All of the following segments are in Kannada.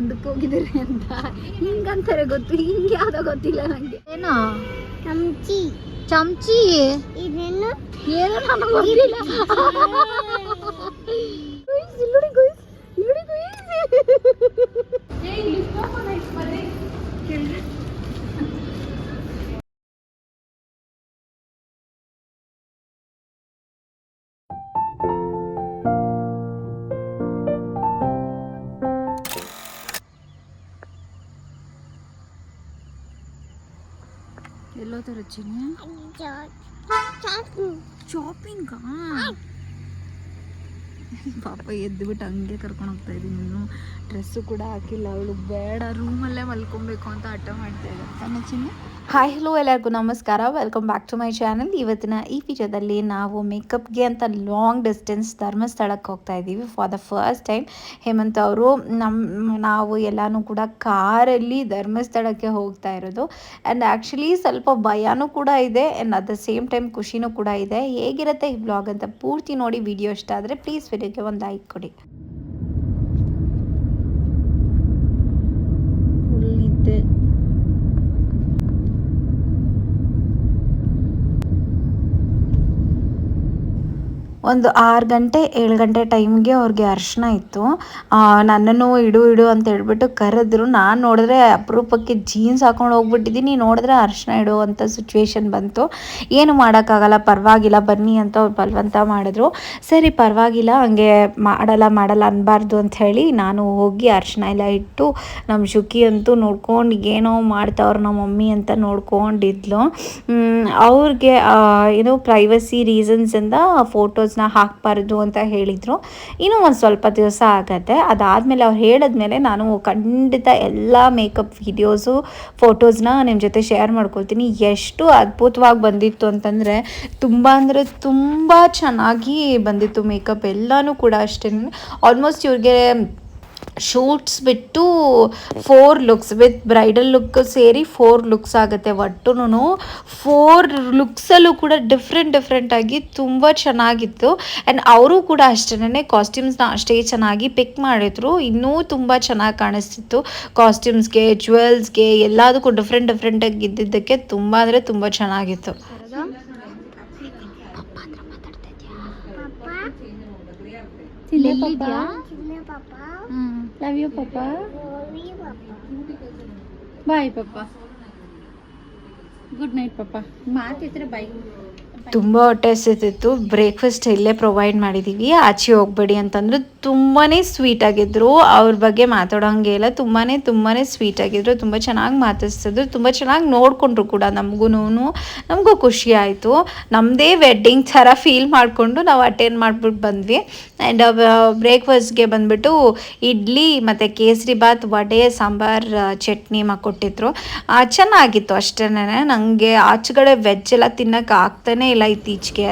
ಒಂದಕ್ಕೆ ಹೋಗಿದ್ದಾರೆ ಅಂತ ಹಿಂಗಂತಾರೆ ಗೊತ್ತು ಹಿಂಗೆ ಯಾವ್ದೋ ಗೊತ್ತಿಲ್ಲ ನಂಗೆ. ಏನೋ? ಚಮಚಿ. ಚಮಚಿ? ಇದೇನು? ಏನೋ ನನಗೆ ಗೊತ್ತಿಲ್ಲ. ಗುಯ್ಸ್, ಇಲ್ಲಿ. ನೋಡಿ ಗುಯ್ಸ್, ಇಲ್ಲಿ ನೋಡಿ ज़्यादातर अच्छे नहीं है चॉपिंग का ಪಾಪ ಎದ್ದುಬಿಟ್ಟು ಹಂಗೆ ಕರ್ಕೊಂಡು ಹೋಗ್ತಾ ಇದ್ದೀನಿ. ನೀನು ಡ್ರೆಸ್ಸು ಕೂಡ ಹಾಕಿಲ್ಲ ಅವಳು. ಬೇಡ ರೂಮಲ್ಲೇ ಮಲ್ಕೊಬೇಕು ಅಂತ ಹಠ ಮಾಡ್ತಾ ಇದ್ದಾಳೆ. ತಾನೇ ಚಿನ್ನಿ? ಹಾಯ್ ಹಲೋ ಎಲ್ಲರಿಗೂ ನಮಸ್ಕಾರ. Welcome back to my channel ಇವತ್ತಿನ ಈ ವಿಡಿಯೋದಲ್ಲಿ ನಾವು ಮೇಕಪ್ಗೆ ಅಂತ ಲಾಂಗ್ ಡಿಸ್ಟೆನ್ಸ್ ಧರ್ಮಸ್ಥಳಕ್ಕೆ ಹೋಗ್ತಾ ಇದ್ದೀವಿ for the first time Hemanth ಅವರು ನಮ್ಮ ನಾವು ಎಲ್ಲನೂ ಕೂಡ ಕಾರಲ್ಲಿ ಧರ್ಮಸ್ಥಳಕ್ಕೆ ಹೋಗ್ತಾ ಇರೋದು. ಆ್ಯಂಡ್ ಆ್ಯಕ್ಚುಲಿ ಸ್ವಲ್ಪ ಭಯನೂ ಕೂಡ ಇದೆ and at the same time ಖುಷಿನೂ ಕೂಡ ಇದೆ. ಹೇಗಿರುತ್ತೆ ಈ ಬ್ಲಾಗ್ ಅಂತ ಪೂರ್ತಿ ನೋಡಿ ವಿಡಿಯೋ ಇಷ್ಟ ಆದರೆ ಪ್ಲೀಸ್ ವಿಡಿಯೋಗೆ ಒಂದು ಲೈಕ್ ಕೊಡಿ ಫುಲ್ ಇದ್ದೆ ಒಂದು ಆರು ಗಂಟೆ, ಏಳು ಗಂಟೆ ಟೈಮ್ಗೆ ಅವ್ರಿಗೆ ಅರ್ಶನ ಇತ್ತು. ನನ್ನನ್ನು ಇಡು ಇಡು ಅಂತ ಹೇಳ್ಬಿಟ್ಟು ಕರೆದ್ರು. ನಾನು ನೋಡಿದ್ರೆ ಅಪರೂಪಕ್ಕೆ ಜೀನ್ಸ್ ಹಾಕೊಂಡು ಹೋಗ್ಬಿಟ್ಟಿದ್ದೀನಿ. ನೋಡಿದ್ರೆ ಅರ್ಶನ ಇಡು ಅಂತ ಸಿಚುವೇಶನ್ ಬಂತು. ಏನು ಮಾಡೋಕ್ಕಾಗಲ್ಲ, ಪರವಾಗಿಲ್ಲ, ಬನ್ನಿ ಅಂತ ಅವ್ರು ಬಲವಂತ ಮಾಡಿದ್ರು. ಸರಿ, ಪರವಾಗಿಲ್ಲ, ಹಂಗೆ ಮಾಡಲ್ಲ ಮಾಡಲ್ಲ ಅನ್ನಬಾರ್ದು ಅಂತ ಹೇಳಿ ನಾನು ಹೋಗಿ ಅರ್ಶನ ಎಲ್ಲ ಇಟ್ಟು ನಮ್ಮ ಶುಕಿ ಅಂತೂ ನೋಡ್ಕೊಂಡು ಏನೋ ಮಾಡ್ತಾವ್ರು ನಮ್ಮ ಮಮ್ಮಿ ಅಂತ ನೋಡ್ಕೊಂಡಿದ್ಲು. ಅವ್ರಿಗೆ ಏನು ಪ್ರೈವಸಿ ರೀಸನ್ಸಿಂದ ಫೋಟೋಸ್ನ ಹಾಕಬಾರ್ದು ಅಂತ ಹೇಳಿದರು. ಇನ್ನೂ ಒಂದು ಸ್ವಲ್ಪ ದಿವಸ ಆಗತ್ತೆ. ಅದಾದಮೇಲೆ ಅವ್ರು ಹೇಳಿದ್ಮೇಲೆ ನಾನು ಖಂಡಿತ ಎಲ್ಲ ಮೇಕಪ್ ವಿಡಿಯೋಸು ಫೋಟೋಸ್ನ ನಿಮ್ಮ ಜೊತೆ ಶೇರ್ ಮಾಡ್ಕೊಳ್ತೀನಿ. ಎಷ್ಟು ಅದ್ಭುತವಾಗಿ ಬಂದಿತ್ತು ಅಂತಂದರೆ ತುಂಬ ಅಂದರೆ ತುಂಬ ಚೆನ್ನಾಗಿ ಬಂದಿತ್ತು ಮೇಕಪ್ ಎಲ್ಲನೂ ಕೂಡ ಅಷ್ಟೇ ಆಲ್ಮೋಸ್ಟ್ ಇವ್ರಿಗೆ ಶೂಟ್ಸ್ ಬಿಟ್ಟು four looks with bridal look ಸೇರಿ ಫೋರ್ ಲುಕ್ಸ್ ಆಗುತ್ತೆ ಒಟ್ಟುನು ಫೋರ್ ಲುಕ್ಸಲ್ಲೂ ಕೂಡ ಡಿಫ್ರೆಂಟ್ ಡಿಫ್ರೆಂಟಾಗಿ ತುಂಬ ಚೆನ್ನಾಗಿತ್ತು. ಆ್ಯಂಡ್ ಅವರು ಕೂಡ ಅಷ್ಟೇ ಕಾಸ್ಟ್ಯೂಮ್ಸ್ನ ಅಷ್ಟೇ ಚೆನ್ನಾಗಿ ಪಿಕ್ ಮಾಡಿದ್ರು. ಇನ್ನೂ ತುಂಬ ಚೆನ್ನಾಗಿ ಕಾಣಿಸ್ತಿತ್ತು. ಕಾಸ್ಟ್ಯೂಮ್ಸ್ಗೆ ಜ್ಯುವೆಲ್ಸ್ಗೆ ಎಲ್ಲದಕ್ಕೂ ಡಿಫ್ರೆಂಟ್ ಡಿಫ್ರೆಂಟಾಗಿ ಇದ್ದಿದ್ದಕ್ಕೆ ತುಂಬ ಅಂದರೆ ತುಂಬ ಚೆನ್ನಾಗಿತ್ತು. ಪಾಪ love you papa bye papa good night papa ಮಾತಿದ್ರೆ ಬಾಯ್ ತುಂಬ ಹೊಟ್ಟೆ ಹಸಿತಿತ್ತು ಬ್ರೇಕ್ಫಾಸ್ಟ್ ಇಲ್ಲೇ ಪ್ರೊವೈಡ್ ಮಾಡಿದ್ದೀವಿ ಆಚೆ ಹೋಗ್ಬೇಡಿ ಅಂತಂದ್ರು ತುಂಬಾ ಸ್ವೀಟ್ ಆಗಿದ್ರು. ಅವ್ರ ಬಗ್ಗೆ ಮಾತಾಡೋಂಗೆ ಇಲ್ಲ. ತುಂಬಾ ತುಂಬಾ ಸ್ವೀಟ್ ಆಗಿದ್ರು. ತುಂಬ ಚೆನ್ನಾಗಿ ಮಾತಾಡ್ಸಿದ್ರು. ತುಂಬ ಚೆನ್ನಾಗಿ ನೋಡಿಕೊಂಡ್ರು ಕೂಡ ನಮಗೂ ನಮಗೂ ಖುಷಿ ಆಯಿತು. ನಮ್ಮದೇ ವೆಡ್ಡಿಂಗ್ ಥರ ಫೀಲ್ ಮಾಡಿಕೊಂಡು ನಾವು ಅಟೆಂಡ್ ಮಾಡಿಬಿಟ್ಟು ಬಂದ್ವಿ. ಆ್ಯಂಡ್ ಬ್ರೇಕ್ಫಾಸ್ಟ್ಗೆ ಬಂದ್ಬಿಟ್ಟು ಇಡ್ಲಿ ಮತ್ತು ಕೇಸರಿ ಬಾತ್ ವಡೆ, ಸಾಂಬಾರ್ ಚಟ್ನಿ ಮಾ ಕೊಟ್ಟಿದ್ರು ಚೆನ್ನಾಗಿತ್ತು ಅಷ್ಟೇ ನನಗೆ ಆಚೆಗಡೆ ವೆಜ್ ಎಲ್ಲ ತಿನ್ನಕ್ಕೆ ಆಗ್ತಾನೇ ಇಲ್ಲ ಇತ್ತೀಚೆಗೆ.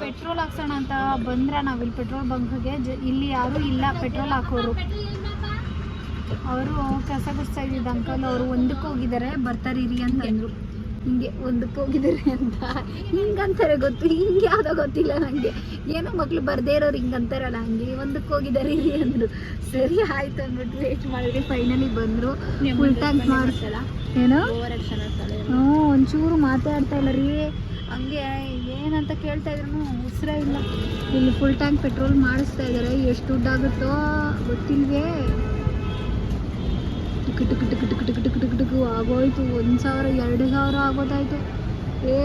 ಪೆಟ್ರೋಲ್ ಹಾಕ್ಸೋಣ ಅಂತ ಬಂದ್ರೆ ನಾವಿಲ್ಲಿ ಪೆಟ್ರೋಲ್ ಬಂಕ್ಗೆ ಇಲ್ಲಿ ಯಾರು ಇಲ್ಲ ಪೆಟ್ರೋಲ್ ಹಾಕೋರು. ಅವರು ಕಸ ಗುಡ್ಸ್ತಾ ಇದ್ದಿದ್ದ ಅಂಕಲ್. ಅವರು ಒಂದಕ್ಕೆ ಹೋಗಿದ್ದಾರೆ. ಬರ್ತಾರೆ ಅಂತ ಅಂದರು. ಹಿಂಗೆ ಒಂದಕ್ಕೆ ಹೋಗಿದ್ದಾರೆ ಅಂತ. ಹಿಂಗಂತಾರೆ ಗೊತ್ತು. ಹಿಂಗೆ ಯಾವುದೋ ಗೊತ್ತಿಲ್ಲ ನನಗೆ ಏನೋ ಮಕ್ಳು ಬರ್ದೇ ಇರೋರು ಹಿಂಗಂತಾರಲ್ಲ ಹಂಗೆ. ಒಂದಕ್ಕೆ ಹೋಗಿದ್ದಾರೆ ಇರಿ ಅಂದ್ರು. ಸರಿ ಆಯ್ತು ಅಂದ್ಬಿಟ್ಟು ವೇಟ್ ಮಾಡಿದ್ರಿ ಫೈನಲಿ ಬಂದರು. ಫುಲ್ ಟ್ಯಾಂಕ್ ಮಾಡಿಸಲ್ಲ ಏನೋ? ಹ್ಞೂ ಒಂಚೂರು ಮಾತಾಡ್ತಾ ಇಲ್ಲ ರೀ. ಹಂಗೆ ಏನಂತ ಕೇಳ್ತಾ ಇದ್ರು ಉಸಿರೇ ಇಲ್ಲ. ಇಲ್ಲಿ ಫುಲ್ ಟ್ಯಾಂಕ್ ಪೆಟ್ರೋಲ್ ಮಾಡಿಸ್ತಾ ಇದ್ದಾರೆ. ಎಷ್ಟು ದುಡ್ಡಾಗುತ್ತೋ ಗೊತ್ತಿಲ್ವೇ. ಕಿಟು ಕಿಟು ಕಿಟು ಕಿಟು ಕಿಟು ಕಿಟು ಕಿಟು ಆಗೋಯ್ತು. ಒಂದು ಸಾವಿರ ಎರಡು ಸಾವಿರ ಆಗೋದಾಯ್ತು. ಏ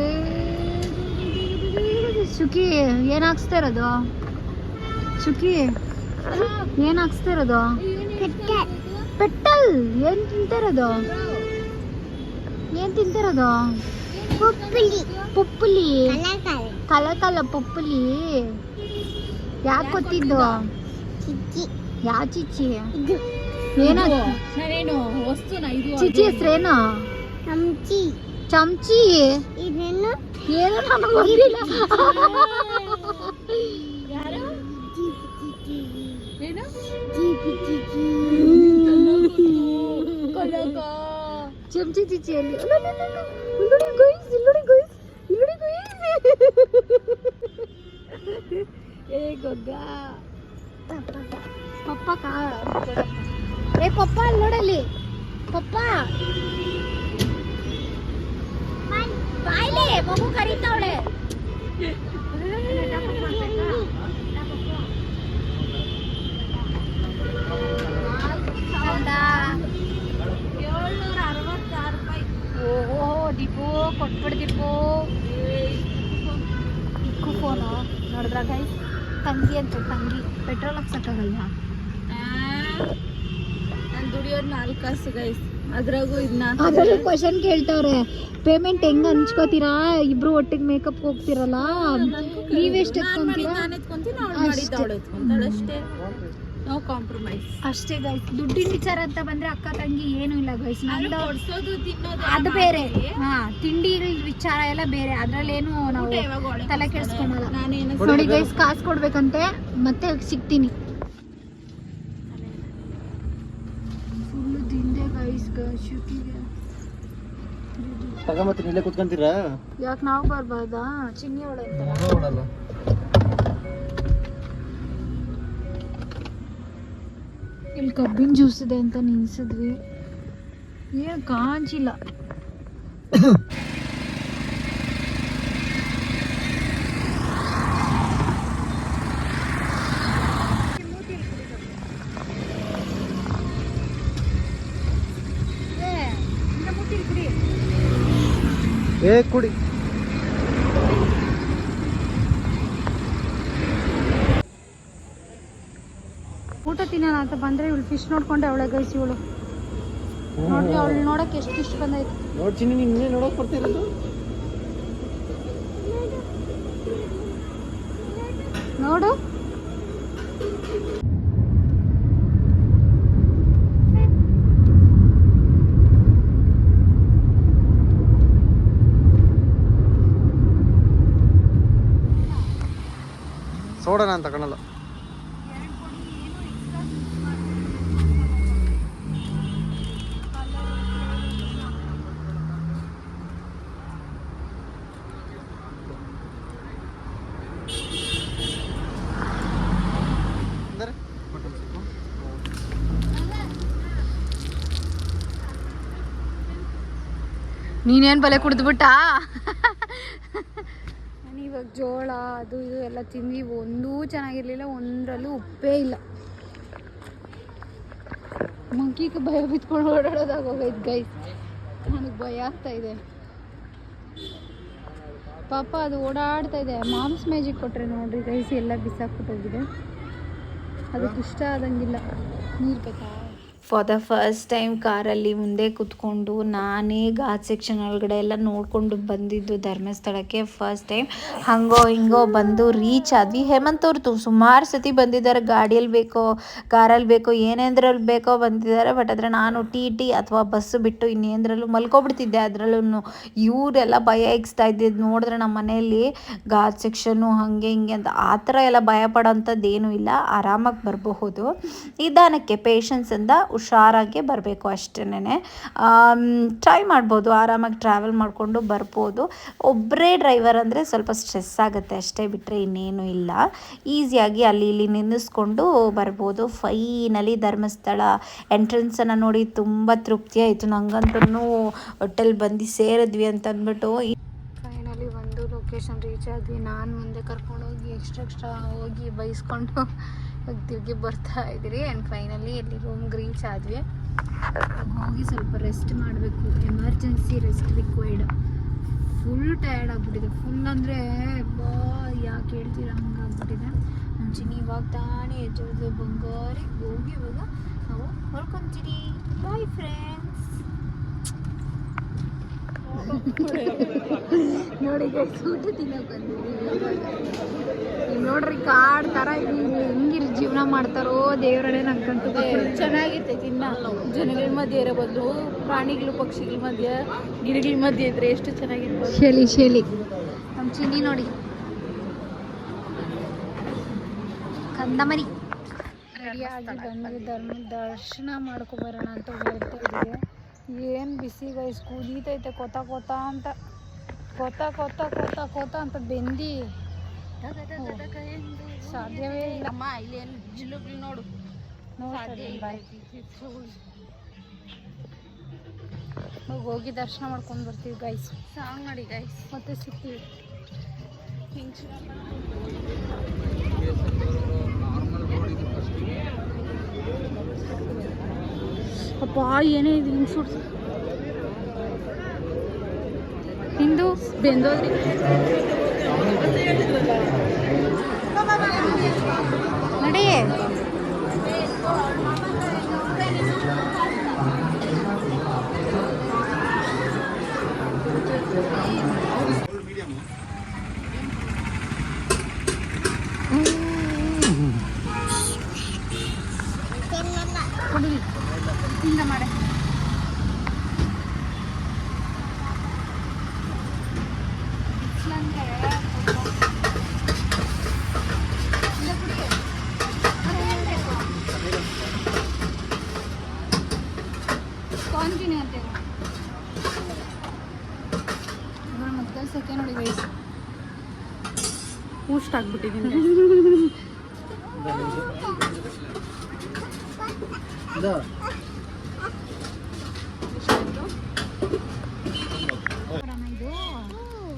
ಸುಖಿ ಏನು ಹಾಕ್ಸ್ತಾ ಇರೋದು? ಸುಖಿ ಏನು ಹಾಕ್ಸ್ತಾ ಇರೋದು? ಪೆಟ್ಟಲ್ ಏನು ತಿಂತಿರೋದು ಏನು ತಿಂತಿರೋದು ಪುಪ್ಪುಲಿ. ಪುಪ್ಪುಲಿ. ಕಲಕಲ ಪುಪ್ಪುಲಿ. ಯಾಕೆ ಗೊತ್ತಿದ್ದು ಯಾವ ಚಿಚ್ಚಿ ಇದು ಏನ ನಾನೇನು ವಸ್ತುನ ಇದು ಚಿಚ್ಚಿ ಹೆಸ್ರೇನು ಚಮಚಿ ಚಮಚಿ ಇದೇನು? ಏನೋ ನನಗೆ ಗೊತ್ತಿಲ್ಲ. ಚಮಚಿ ಚಿಚಿಯಲ್ಲಿ ಗೈಸ್ ಏ ಗೊಗ್ಗ. ಪಪ್ಪ ಕಾ ಏ, ಪಪ್ಪ, ಅಲ್ಲಿ ನೋಡಲ್ಲಿ. ಪಪ್ಪ. ಬಾಯ್ಲಿ, ಮಗು ಕರೀತಾವಳೆ. ಓಹೋ, ದೀಪು, ಕೊಟ್ಬಿಡು ದೀಪು. ಇಕ್ಕು ಫೋನು ನೋಡಿದ್ರ ಗೈಸ್ ತಂಗಿ ಅಂತ, ತಂಗಿ. ಪೆಟ್ರೋಲ್ ಹಾಕ್ಸಕ್ಕಾಗಲ್ಲ ನಾನು ದುಡಿಯೋದು ನಾಲ್ಕು ಕಾಸು ಗೈಸ್ ಅದ್ರಾಗೂ ಇದನ್ನ ಅದ್ರಲ್ಲಿ ಕ್ವಶನ್ ಕೇಳ್ತವ್ರೆ ಪೇಮೆಂಟ್ ಹೆಂಗ್ ಹಂಚ್ಕೋತೀರಾ? ಇಬ್ರು ಒಟ್ಟಿಗೆ ಮೇಕಪ್ ಹೋಗ್ತಿರಲ್ಲ? ನೀವೆಷ್ಟು ನಾನು ಎತ್ಕೊಂತೀನಿ ಅವಳು ಅಷ್ಟೇ. ಮಾಡಿದ್ದು ಅವಳು ಎತ್ಕೊಂತಾಳೆ ಅಷ್ಟೇ. ನೋ ಕಾಂಪ್ರಮೈಸ್ ಅಷ್ಟೇ ಗೈಸ್ ದುಡ್ಡಿನ ವಿಚಾರ ಅಂತ ಬಂದ್ರೆ ಅಕ್ಕ ತಂಗಿ ಏನು ಇಲ್ಲ ಗೈಸ್ ನಂದು ತಿನ್ನೋದು ಅದು ಬೇರೆ. ಹಾ ತಿಂಡಿ ವಿಚಾರ ಎಲ್ಲ ಬೇರೆ. ಅದ್ರಲ್ಲೇನು ನಾವು ತಲೆ? ಕೆಡಿಸ್ಕೊಳಲ್ಲ. ನೋಡಿ ಗೈಸ್ ಕಾಸು ಕೊಡ್ಬೇಕಂತೆ ಮತ್ತೆ ಸಿಗ್ತೀನಿ ಫುಲ್ ದಿಂದೆ ಶೂಟಿಗೆ ತಗೊಂಬತ್ತೀನಿ ಇಲ್ಲೇ ಕುತ್ಕೊಂತೀರಾ? ಯಾಕೆ ನಾವು ಬರ್ಬಾರ್ದಾ? ಚಿನ್ನಿ ಒಳ ನೋಡಲ್ಲ ಇಲ್ಲಿ ಕಬ್ಬಿನ ಜ್ಯೂಸ್ ಇದೆ ಅಂತ ನಿಲ್ಸಿದ್ವಿ. ಏನು ಕಾಂಚಿಲ್ಲ. ಏ ಕುಡಿ. ಊಟ ತಿನ್ನೋಣ ಅಂತ ಬಂದ್ರೆ ಇವಳು ಫಿಶ್ ನೋಡ್ಕೊಂಡೆ ಅವಳೆ ಗೈಸಿ ಇವಳು. ನೋಡ್ರಿ ಅವಳು ನೋಡಕ್ಕೆ ಎಷ್ಟು ಫಿಶ್ ಬಂದೈತೆ. ನೋಡ್ತೀನಿ ನಿನ್ನೆ ನೋಡಕ್ ಬರ್ತಿರೋದು? ನೋಡು. ಸೋಡಾ ಅಂತ ಕಣಲ್ಲ ನೀನೇನು ಬಲೆ ಕುಡಿದ್ಬಿಟ್ಟಾ? ಇವಾಗ ಜೋಳ, ಅದು ಇದು ಎಲ್ಲ ತಿಂದ್ವಿ. ಒಂದೂ ಚೆನ್ನಾಗಿರಲಿಲ್ಲ, ಒಂದರಲ್ಲೂ ಉಪ್ಪೇ ಇಲ್ಲ. ಮಂಕಿಗೆ ಭಯ ಬಿತ್ಕೊಂಡು ಓಡಾಡೋದಾಗ ಹೋಗೈತೆ ಗೈಸ್ ನನಗೆ ಭಯ ಆಗ್ತಾ ಇದೆ. ಪಾಪ ಅದು ಓಡಾಡ್ತಾ ಇದೆ. ಮಾಂಸ ಮ್ಯಾಜಿಕ್ ಕೊಟ್ಟರೆ ನೋಡ್ರಿ ಗೈಸ್ ಎಲ್ಲ ಬಿಸಾಕ್ಬಿಟ್ಟೋಗಿದೆ ಅದಕ್ಕೆ ಇಷ್ಟ ಆದಂಗಿಲ್ಲ. ನೀರು ಬೇಕಾ? ಫಾರ್ ದ ಫಸ್ಟ್ ಟೈಮ್ ಕಾರಲ್ಲಿ ಮುಂದೆ ಕುತ್ಕೊಂಡು ನಾನೇ ಘಾಟ್ ಸೆಕ್ಷನ್ ಒಳಗಡೆ ಎಲ್ಲ ನೋಡಿಕೊಂಡು ಬಂದಿದ್ದು ಧರ್ಮಸ್ಥಳಕ್ಕೆ ಫಸ್ಟ್ ಟೈಮ್ ಹಂಗೋ ಹಿಂಗೋ ಬಂದು ರೀಚ್ ಆದ್ವಿ. ಹೇಮಂತ್ ಅವ್ರದ್ದು ಸುಮಾರು ಸತಿ ಬಂದಿದ್ದಾರೆ. ಗಾಡಿಯಲ್ಲಿ ಬೇಕೋ, ಕಾರಲ್ಲಿ ಬೇಕೋ, ಏನೇಂದ್ರಲ್ಲಿ ಬೇಕೋ ಬಂದಿದ್ದಾರೆ. ಬಟ್ ಆದರೆ ನಾನು ಟಿ ಟಿ ಅಥವಾ ಬಸ್ಸು ಬಿಟ್ಟು ಇನ್ನೇಂದ್ರಲ್ಲೂ ಮಲ್ಕೊಬಿಡ್ತಿದ್ದೆ. ಅದರಲ್ಲೂ ಇವರೆಲ್ಲ ಭಯ ಇಕ್ಸ್ತಾ ಇದ್ದಿದ್ದು ನೋಡಿದ್ರೆ ನಮ್ಮ ಮನೆಯಲ್ಲಿ ಘಾಟ್ ಸೆಕ್ಷನ್ನು ಹಾಗೆ ಹಿಂಗೆ ಅಂತ ಆ ಥರ ಎಲ್ಲ ಭಯ ಪಡೋಂಥದ್ದೇನೂ ಇಲ್ಲ. ಆರಾಮಾಗಿ ಬರಬಹುದು. ನಿಧಾನಕ್ಕೆ ಪೇಷನ್ಸಿಂದ ಹುಷಾರಾಗಿ ಬರಬೇಕು ಅಷ್ಟೇ ಟ್ರೈ ಮಾಡ್ಬೋದು, ಆರಾಮಾಗಿ ಟ್ರಾವೆಲ್ ಮಾಡಿಕೊಂಡು ಬರ್ಬೋದು. ಒಬ್ಬರೇ ಡ್ರೈವರ್ ಅಂದರೆ ಸ್ವಲ್ಪ ಸ್ಟ್ರೆಸ್ ಆಗುತ್ತೆ ಅಷ್ಟೇ ಬಿಟ್ಟರೆ ಇನ್ನೇನು ಇಲ್ಲ. ಈಸಿಯಾಗಿ ಅಲ್ಲಿ ಇಲ್ಲಿ ನಿಲ್ಲಿಸ್ಕೊಂಡು ಬರ್ಬೋದು. ಫೈನಲಿ ಧರ್ಮಸ್ಥಳ ಎಂಟ್ರೆನ್ಸನ್ನು ನೋಡಿ ತುಂಬ ತೃಪ್ತಿ ಆಯಿತು. ನಂಗಂತೂ ಹೋಟೆಲ್ ಬಂದು ಸೇರಿದ್ವಿ ಅಂತ ಅಂದ್ಬಿಟ್ಟು ಫೈನಲಿ ಒಂದು ಲೊಕೇಶನ್ ರೀಚ್ ಆದ್ವಿ. ನಾನು ಮುಂದೆ ಕರ್ಕೊಂಡೋಗಿ ಎಕ್ಸ್ಟ್ರಾ ಎಕ್ಸ್ಟ್ರಾ ಹೋಗಿ ಬೈಸ್ಕೊಂಡು ಇವಾಗ ತಿರುಗಿ ಬರ್ತಾ ಇದ್ದೀರಿ ಆ್ಯಂಡ್ ಫೈನಲಿ ಇಲ್ಲಿ ರೂಮ್ಗೆ ರೀಚ್ ಆದ್ವಿ. ಹೋಗಿ ಸ್ವಲ್ಪ ರೆಸ್ಟ್ ಮಾಡಬೇಕು. Emergency rest required full tired ಆಗಿಬಿಟ್ಟಿದೆ. ಫುಲ್ ಅಂದರೆ ಬಾ ಯಾಕೆ ಹೇಳ್ತೀರ? ಹಂಗಾಗ್ಬಿಟ್ಟಿದೆ. ಮುಂಚಿನಿ ಇವಾಗ ತಾನೇ ಎಜ್ಜೋದು ಬಂಗಾರಿ. ಹೋಗಿ ಇವಾಗ ನಾವು ಹೊರ್ಕೊಂತೀರಿ. ಬಾಯ್ ಫ್ರೆಂಡ್ಸ್ ನೋಡಿ ಊಟ ತಿನ್ನಕ್ ಬಂದಿದ್ದೀವಿ. ನೋಡ್ರಿ ಕಾಡ್ ತರ ಹೆಂಗಿರ್ ಜೀವನ ಮಾಡ್ತಾರೋ ದೇವರೇ ನಂಗಂತೂ ಚೆನ್ನಾಗಿರ್ತೈತಿ ತಿನ್ನ. ಜನಗಳ ಮಧ್ಯೆ ಇರೋ ಬದಲು ಪ್ರಾಣಿಗಳು ಪಕ್ಷಿಗಳ ಮಧ್ಯೆ ಗಿಡಗಳ ಮಧ್ಯೆ ಇದ್ರೆ ಎಷ್ಟು ಚೆನ್ನಾಗಿರ್ಬೋದು. ಶೇಲಿ ಶೇಲಿ. ನಮ್ಮ ಚಿನ್ನಿ ನೋಡಿ. ಕಂದಮರಿ ರೆಡಿಯಾಗಿ ಬಂದು ಧರ್ಮ ದರ್ಶನ ಮಾಡ್ಕೊಬರೋಣ ಅಂತ ಹೋಗ್ತಾ ಇದ್ದೀವಿ. ಏನು ಬಿಸಿ ಗೈಸ್ ಕುದೀತೈತೆ ಕೊತ ಕೊತ ಅಂತ. ಕೊತ ಕೊತ ಕೊತ ಕೊತ ಅಂತ ಬೆಂದಿ. ಸಾಧ್ಯವೇ ಇಲ್ಲ. ಅಮ್ಮ ಇಲ್ಲಿ ಏನು ಜಿಲುಗ್ಲಿ ನೋಡು. ಹೋಗಿ ದರ್ಶನ ಮಾಡ್ಕೊಂಡು ಬರ್ತೀವಿ ಗೈಸ್ ಸಾಂಗ್ ಮಾಡಿ ಗೈಸ್ ಮತ್ತೆ ಸಿಗ್ತೀವಿ ಅಪ್ಪ ಏನೇ ಇದು ಹಿಂಗೆ ಸುಡ್ಸ ಹಿಂದು ಬೆಂದೋದ್ರಿ. ನಡಿ ಕುಡಿ ಹಿಂಗ ಮಾಡೆ ಸ್ಪಾಂಜಿನಿ ಅಂತ ಮತ್ತೆ ಸೆಕೆ ನೋಡಿ ಗೈಸ್ ಊಷ್ಟ ಆಗ್ಬಿಟ್ಟಿದ್ದೀನಿ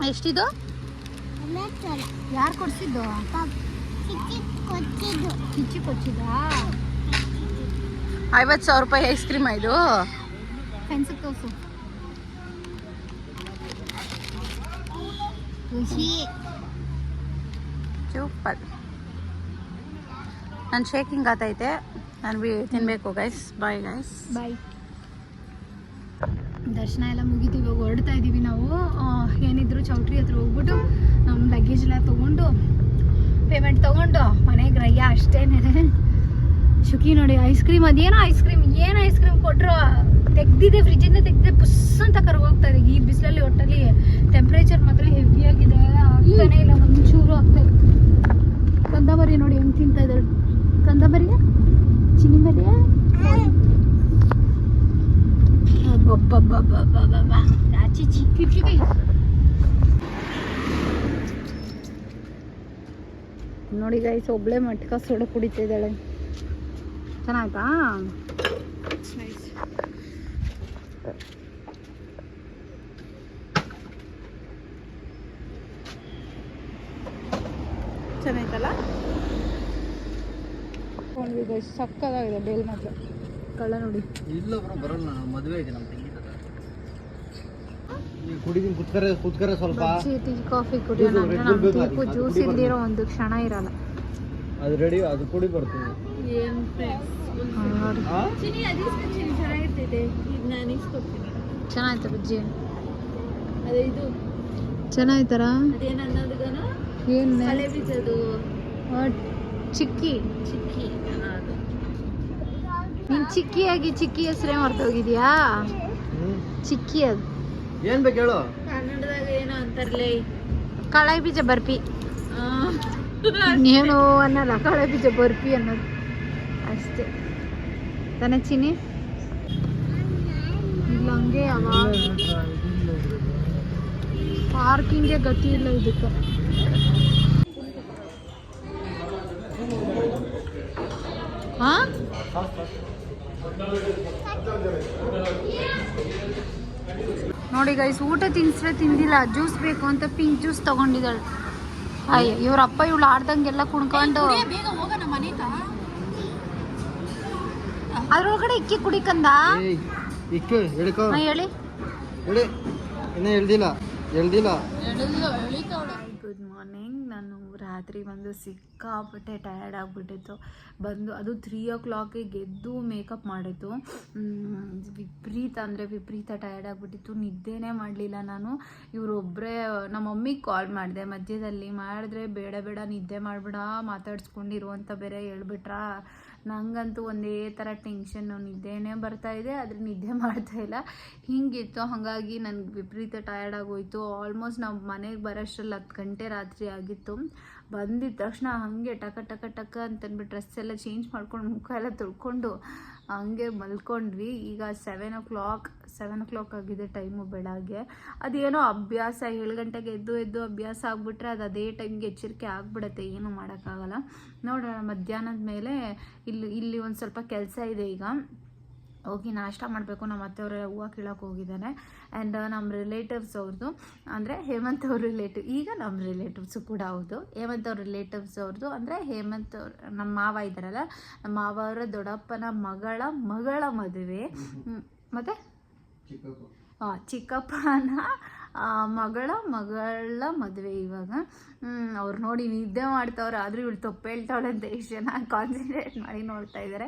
ಎಷ್ಟಿದು? ಯಾರು ಕೊಡ್ಸಿದ್ದು? ಕಿಚ್ಚಿ ಕೊಚ್ಚಿದ ಐವತ್ತು ಸಾವಿರ ರೂಪಾಯಿ ಐಸ್ ಕ್ರೀಮ್ ಇದು? ಪೆನ್ಸಿಲ್ ತೋರ್ಸು. ಖುಷಿ. ಸೂಪರ್ ನಾನು ಶೇಕಿಂಗ್ ಆತೈತೆ ನಾನು ಬಿ ತಿನ್ನಬೇಕು ಗೈಸ್ ಬಾಯ್ ಗೈಸ್ ಬಾಯ್ ದರ್ಶನ ಎಲ್ಲ ಮುಗಿತು, ಇವಾಗ ಹೊರಡ್ತಾ ಇದ್ದೀವಿ ನಾವು. ಏನಿದ್ರು ಚೌಟ್ರಿ ಹತ್ರ ಹೋಗ್ಬಿಟ್ಟು ನಮ್ಮ ಲಗೇಜ್ ಎಲ್ಲ ತೊಗೊಂಡು ಪೇಮೆಂಟ್ ತೊಗೊಂಡು, ಮನೆಗೆ ರಯ್ಯ ಅಷ್ಟೇನೆ. ಶುಕಿ ನೋಡಿ ಐಸ್ ಕ್ರೀಮ್ ಅದೇನೋ ಐಸ್ ಕ್ರೀಮ್ ಏನು ಐಸ್ ಕ್ರೀಮ್ ಕೊಟ್ಟರು ತೆಗ್ದಿದೆ ಫ್ರಿಜ್ಜಿಂದ ತೆಗ್ದಿದೆ ಪುಸ್ ಅಂತ ಕರ್ಗೋಗ್ತಾ ಇದೆ. ಈ ಬಿಸಿಲಲ್ಲಿ ಒಟ್ಟಲ್ಲಿ ಟೆಂಪ್ರೇಚರ್ ಮಾತ್ರ ಹೆವಿಯಾಗಿದೆ ಆಗ್ತಾನೆ ಇಲ್ಲ ಚೂರು ಆಗ್ತಾ ಕಂದಬರಿ ನೋಡಿ ಹೆಂಗ್ ತಿಂತಾ ಇದ್ದಾಳೆ. ಕಂದಬರಿಯ? ಚಿನಿ ಬರಿಯ ನೋಡಿ ಗಾಯ್ಸ್ ಒಬ್ಳೆ ಮಟ್ಕ ಸೋಡ ಕುಡಿತಾ ಇದ್ದಾಳೆ. ಚೆನ್ನಾಯ್ತಾ ಚೆನ್ನಾಯ್ತಲ್ಲ? ಗೈಸ್ ಸಕ್ಕದಾಗಿದೆ ಬೇಲ್ ಮಾತ್ರ. ಕಳ್ಳ ನೋಡಿ. ಇಲ್ಲ ಬ್ರೋ ಬರಲ್ಲ ನಾನು ಮದುವೆ ಇದೆ ನಮ್ಮ ತಂಗಿ ನೀವು ಕುಡಿದೀನಿ ಕುತ್ಕರೆ ಕುತ್ಕರೆ ಸ್ವಲ್ಪ. ಟೀ ಕಾಫಿ ಕುಡಿಯೋಣ ಅಂದ್ರೆ ಜ್ಯೂಸ್ ಇಲ್ದಿರೋ ಒಂದು ಕ್ಷಣ ಇರಲ್ಲ. ಅದು ರೆಡಿ ಅದು ಕುಡಿ ಬರ್ತೀನಿ. ಏನು ನೋಡಿ. ಆ? ಚಿನಿ ಅದು ಚಿನಿ ಚೆನ್ನಾಗಿರ್ತೈತೆ. ನಾನು ಇಸ್ಕೊಡ್ತೀನಿ ಬಜ್ಜಿ. ಅದೇ ಇದು. ಏನ್? ಬೀಜದು ಚಿಕ್ಕಿ. ಚಿಕ್ಕಿ. ಅದು. ನೀನ್ ಚಿಕ್ಕಿಯಾಗಿ ಚಿಕ್ಕಿ ಹೆಸರೇ ಮರ್ತೋಗಿದ್ಯಾ. ಚಿಕ್ಕಿ ಅದು. ಏನ್ ಬೇಕು ಹೇಳು. ಕನ್ನಡದಾಗ ಏನೋ ಅಂತಾರಲೇ ಕಳೆ ಬೀಜ ಬರ್ಪಿ. ಏನು ಅನ್ನಲ್ಲ ಕಳೆ ಬೀಜ ಬರ್ಪಿ ಅನ್ನೋದು. ಅಷ್ಟೇ. ತಾನೆ ಚಿನಿ ಇಲ್ಲ ಹಂಗೆ ಯಾವಾಗ? ಪಾರ್ಕಿಂಗ್ಗೆ ಗತಿ ಇಲ್ಲ ಇದಕ್ಕೆ. ನೋಡಿ ಗೈಸ್ ಊಟ ತಿನ್ಸ್ರೆ ತಿಂದಿಲ್ಲ. ಜ್ಯೂಸ್ ಬೇಕು ಅಂತ ಪಿಂಕ್ ಜ್ಯೂಸ್ ತಗೊಂಡಿದ್ದಾಳೆ. ಅಯ್ಯ ಇವ್ರ ಅಪ್ಪ ಇವಳು ಆಡ್ದಂಗೆಲ್ಲ ಕುಣ್ಕೊಂಡು. ಅದ್ರೊಳಗಡೆ ಇಕ್ಕಿ ಕುಡಿಕಂದ? ಇಕ್ಕೆ ಹಿಡ್ಕೋ. ಹೇಳಿ. ಹೇಳಿ ಇನ್ನೂ ಎಳ್ದಿಲ್ಲ ಎಳ್ದಿಲ್ಲ ರಾತ್ರಿ ಬಂದು ಸಿಕ್ಕಾಪಟ್ಟೆ ಟಯರ್ಡ್ ಆಗಿಬಿಟ್ಟಿತ್ತು. ಬಂದು ಅದು ತ್ರೀ ಓ ಕ್ಲಾಕಿಗೆ ಗೆದ್ದು ಮೇಕಪ್ ಮಾಡಿತ್ತು ವಿಪರೀತ ಅಂದರೆ ವಿಪರೀತ ಟಯರ್ಡ್ ಆಗಿಬಿಟ್ಟಿತ್ತು. ನಿದ್ದೆನೇ ಮಾಡಲಿಲ್ಲ ನಾನು. ಇವರೊಬ್ಬರೇ ನಮ್ಮ ಮಮ್ಮಿಗೆ ಕಾಲ್ ಮಾಡಿದೆ. ಮಧ್ಯದಲ್ಲಿ ಮಾಡಿದ್ರೆ ಬೇಡ ಬೇಡ, ನಿದ್ದೆ ಮಾಡಿಬಿಡ ಮಾತಾಡ್ಸ್ಕೊಂಡಿರು ಅಂತ ಬೇರೆ ಹೇಳ್ಬಿಟ್ರಾ? ನನಗಂತೂ ಒಂದೇ ಥರ ಟೆನ್ಷನ್ನು ನಿದ್ದೆನೇ ಬರ್ತಾಯಿದೆ ಆದರೆ ನಿದ್ದೆ ಮಾಡ್ತಾ ಇಲ್ಲ. ಹಿಂಗಿತ್ತು, ಹಾಗಾಗಿ ನನಗೆ ವಿಪರೀತ ಟಯರ್ಡ್ ಆಗೋಯ್ತು. ಆಲ್ಮೋಸ್ಟ್ ನಾವು ಮನೆಗೆ ಬರೋಷ್ಟರಲ್ಲಿ ಹತ್ತು ಗಂಟೆ ರಾತ್ರಿ ಆಗಿತ್ತು. ಬಂದಿದ್ದ ತಕ್ಷಣ ಹಾಗೆ ಟಕ ಟಕ ಟಕ ಅಂತಂದ್ಬಿಟ್ಟು ಡ್ರೆಸ್ ಎಲ್ಲ ಚೇಂಜ್ ಮಾಡ್ಕೊಂಡು ಮುಖ ಎಲ್ಲ ತೊಳ್ಕೊಂಡು ಹಂಗೆ ಮಲ್ಕೊಂಡ್ವಿ. ಈಗ seven o'clock seven o'clock ಆಗಿದೆ ಟೈಮು ಬೆಳಗ್ಗೆ. ಅದೇನೋ ಅಭ್ಯಾಸ ಏಳು ಗಂಟೆಗೆ ಎದ್ದು ಎದ್ದು ಅಭ್ಯಾಸ ಆಗಿಬಿಟ್ರೆ ಅದು ಅದೇ ಟೈಮ್ಗೆ ಎಚ್ಚರಿಕೆ ಆಗಿಬಿಡುತ್ತೆ, ಏನು ಮಾಡೋಕ್ಕಾಗಲ್ಲ. ನೋಡೋಣ ಮಧ್ಯಾಹ್ನದ ಮೇಲೆ ಇಲ್ಲಿ ಇಲ್ಲಿ ಒಂದು ಸ್ವಲ್ಪ ಕೆಲಸ ಇದೆ ಈಗ. ಹೋಗಿ ನಾಷ್ಟ ಮಾಡಬೇಕು. ನಮ್ಮ ಅತ್ತೆಯವರೆಲ್ಲ ಹೂವು ಕೀಳಕ್ಕೆ ಹೋಗಿದ್ದಾನೆ. ಆ್ಯಂಡ್ ನಮ್ಮ ರಿಲೇಟಿವ್ಸ್ ಅವ್ರದ್ದು ಅಂದರೆ ಹೇಮಂತ್ ಅವ್ರ ರಿಲೇಟಿವ್ ಈಗ ನಮ್ಮ ರಿಲೇಟಿವ್ಸು ಕೂಡ ಹೌದು. ಹೇಮಂತ್ ಅವ್ರ ರಿಲೇಟಿವ್ಸ್ ಅವ್ರದ್ದು ಅಂದರೆ ಹೇಮಂತ್ ಅವ್ರ ನಮ್ಮ ಮಾವ ಇದ್ದಾರಲ್ಲ ನಮ್ಮ ಮಾವ ಅವರ ದೊಡ್ಡಪ್ಪನ ಮಗಳ ಮಗಳ ಮದುವೆ. ಮತ್ತು? ಆ, ಚಿಕ್ಕಪ್ಪನ ಮಗಳ ಮಗಳ ಮದುವೆ ಇವಾಗ. ಅವ್ರು ನೋಡಿ ನಿದ್ದೆ ಮಾಡ್ತಾವ್ರೆ. ಆದರೂ ಇವಳು ತಪ್ಪು ಹೇಳ್ತಾವಳೆ ಅಂತ ಎಷ್ಟು ಜನ ಕಾನ್ಸಂಟ್ರೇಟ್ ಮಾಡಿ ನೋಡ್ತಾ ಇದ್ದಾರೆ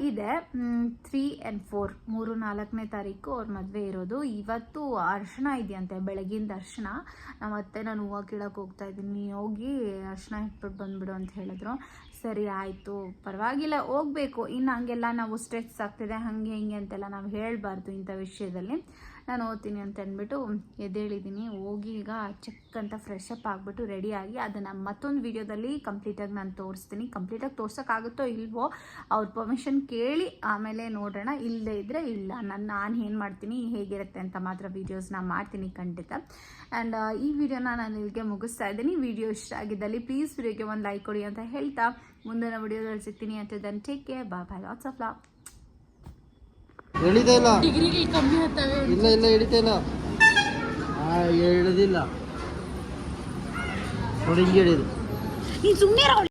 ಇದೆ. ತ್ರೀ ಆ್ಯಂಡ್ ಫೋರ್ ಮೂರು, ನಾಲ್ಕನೇ ತಾರೀಕು ಅವ್ರ ಮದುವೆ ಇರೋದು. ಇವತ್ತು ಅರ್ಶನ ಇದೆಯಂತೆ ಬೆಳಗಿನ ದರ್ಶನ ನಮ್ಮ ಅತ್ತೆ ನಾನು ಹೂವು ಕೀಳಕ್ಕೆ ಹೋಗ್ತಾ ಇದ್ದೀನಿ. ಹೋಗಿ ಅರ್ಶನ ಇಟ್ಬಿಟ್ಟು ಬಂದ್ಬಿಡು ಅಂತ ಹೇಳಿದ್ರು. ಸರಿ, ಆಯಿತು. ಪರವಾಗಿಲ್ಲ, ಹೋಗ್ಬೇಕು. ಇನ್ನು ಹಂಗೆಲ್ಲ ನಾವು ಸ್ಟ್ರೆಸ್ ಆಗ್ತಿದೆ. ಹಾಗೆ, ಹಿಂಗೆ ಅಂತೆಲ್ಲ ನಾವು ಹೇಳಬಾರ್ದು ಇಂಥ ವಿಷಯದಲ್ಲಿ. ನಾನು ಓದ್ತೀನಿ ಅಂತ ಅಂದ್ಬಿಟ್ಟು ಎದ್ದೇಳಿದ್ದೀನಿ. ಹೋಗಿ ಈಗ ಚೆಕ್ ಅಂತ ಫ್ರೆಶ್ ಅಪ್ ಆಗಿಬಿಟ್ಟು ರೆಡಿಯಾಗಿ ಅದನ್ನು ಮತ್ತೊಂದು ವೀಡಿಯೋದಲ್ಲಿ ಕಂಪ್ಲೀಟಾಗಿ ನಾನು ತೋರಿಸ್ತೀನಿ. ಕಂಪ್ಲೀಟಾಗಿ ತೋರ್ಸೋಕ್ಕಾಗುತ್ತೋ ಇಲ್ವೋ ಅವ್ರ ಪರ್ಮಿಷನ್ ಕೇಳಿ ಆಮೇಲೆ ನೋಡೋಣ. ಇಲ್ಲದೇ ಇದ್ದರೆ ಇಲ್ಲ. ನಾನು ನಾನು ಏನು ಮಾಡ್ತೀನಿ, ಹೇಗಿರುತ್ತೆ ಅಂತ ಮಾತ್ರ ವೀಡಿಯೋಸ್ನ ಮಾಡ್ತೀನಿ ಖಂಡಿತ. ಆ್ಯಂಡ್ ಈ ವಿಡಿಯೋನ ನಾನು ಇಲ್ಲಿಗೆ ಮುಗಿಸ್ತಾ ಇದ್ದೀನಿ. ವಿಡಿಯೋ ಇಷ್ಟ ಆಗಿದ್ದಲ್ಲಿ ಪ್ಲೀಸ್ ವಿಡಿಯೋಗೆ ಒಂದು ಲೈಕ್ ಕೊಡಿ ಅಂತ ಹೇಳ್ತಾ ಮುಂದಿನ ವಿಡಿಯೋದಲ್ಲಿ ಸಿಗ್ತೀನಿ. ಅಂತ ದನ್ ಟೇಕ್ ಕೇರ್ ಬಾ ಬಾಯ್ ಲಾಟ್ಸ್ ಆಫ್ ಲವ್ ಎಳಿತಾ ಇಲ್ಲ. ಡಿಗ್ರಿಗೆ ಕಮ್ಮಿ ಆಗ್ತವೆ ಇಲ್ಲ ಇಲ್ಲ ಎಳಿತಾ ಇಲ್ಲ. ಆ ಎಳ್ದಿಲ್ಲ. ನೋಡಿ ಹಿಂಗೆ ಎಳಿದು. ನೀನು ಸುಮ್ಮನೆ